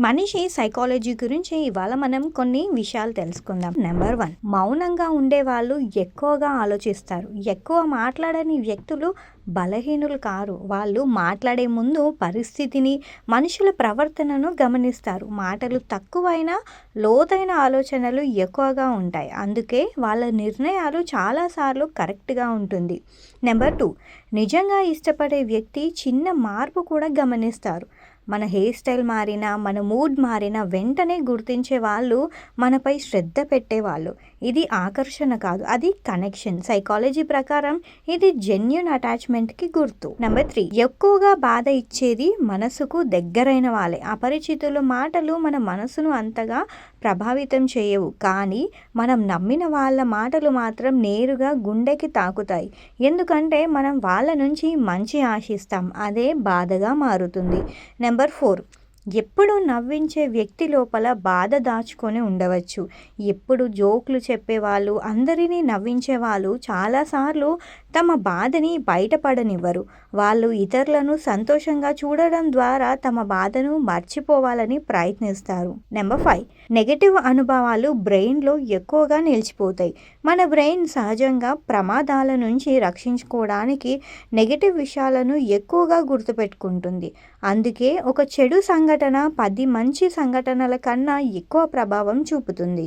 మనిషి సైకాలజీ గురించి ఇవాళ మనం కొన్ని విషయాలు తెలుసుకుందాం. నెంబర్ వన్ మౌనంగా ఉండే వాళ్ళు ఎక్కువగా ఆలోచిస్తారు. ఎక్కువ మాట్లాడని వ్యక్తులు బలహీనులు కారు. వాళ్ళు మాట్లాడే ముందు పరిస్థితిని మనుషుల ప్రవర్తనను గమనిస్తారు. మాటలు తక్కువైనా లోతైన ఆలోచనలు ఎక్కువగా ఉంటాయి. అందుకే వాళ్ళ నిర్ణయాలు చాలాసార్లు కరెక్ట్గా ఉంటుంది. నెంబర్ టూ నిజంగా ఇష్టపడే వ్యక్తి చిన్న మార్పు కూడా గమనిస్తారు. మన హెయిర్ స్టైల్ మారినా మన మూడ్ మారినా వెంటనే గుర్తించే వాళ్ళు మనపై శ్రద్ధ పెట్టేవాళ్ళు ఇది ఆకర్షణ కాదు అది కనెక్షన్ సైకాలజీ ప్రకారం ఇది జెన్యున్ అటాచ్మెంట్కి గుర్తు. నెంబర్ త్రీ ఎక్కువగా బాధ ఇచ్చేది మనసుకు దగ్గరైన వాళ్ళే. అపరిచితుల మాటలు మన మనసును అంతగా ప్రభావితం చేయవు కానీ మనం నమ్మిన వాళ్ళ మాటలు మాత్రం నేరుగా గుండెకి తాకుతాయి. ఎందుకంటే మనం వాళ్ళ నుంచి మంచి ఆశిస్తాం అదే బాధగా మారుతుంది. Number four. ఎప్పుడు నవ్వించే వ్యక్తి లోపల బాధ దాచుకొని ఉండవచ్చు. ఎప్పుడు జోకులు చెప్పేవాళ్ళు అందరినీ నవ్వించే వాళ్ళు చాలాసార్లు తమ బాధని బయటపడనివ్వరు. వాళ్ళు ఇతరులను సంతోషంగా చూడడం ద్వారా తమ బాధను మర్చిపోవాలని ప్రయత్నిస్తారు. Number five. నెగటివ్ అనుభవాలు బ్రెయిన్లో ఎక్కువగా నిలిచిపోతాయి. మన బ్రెయిన్ సహజంగా ప్రమాదాల నుంచి రక్షించుకోవడానికి నెగటివ్ విషయాలను ఎక్కువగా గుర్తుపెట్టుకుంటుంది. అందుకే ఒక చెడు సంఘటన పది మంచి సంఘటనల కన్నా ఎక్కువ ప్రభావం చూపుతుంది.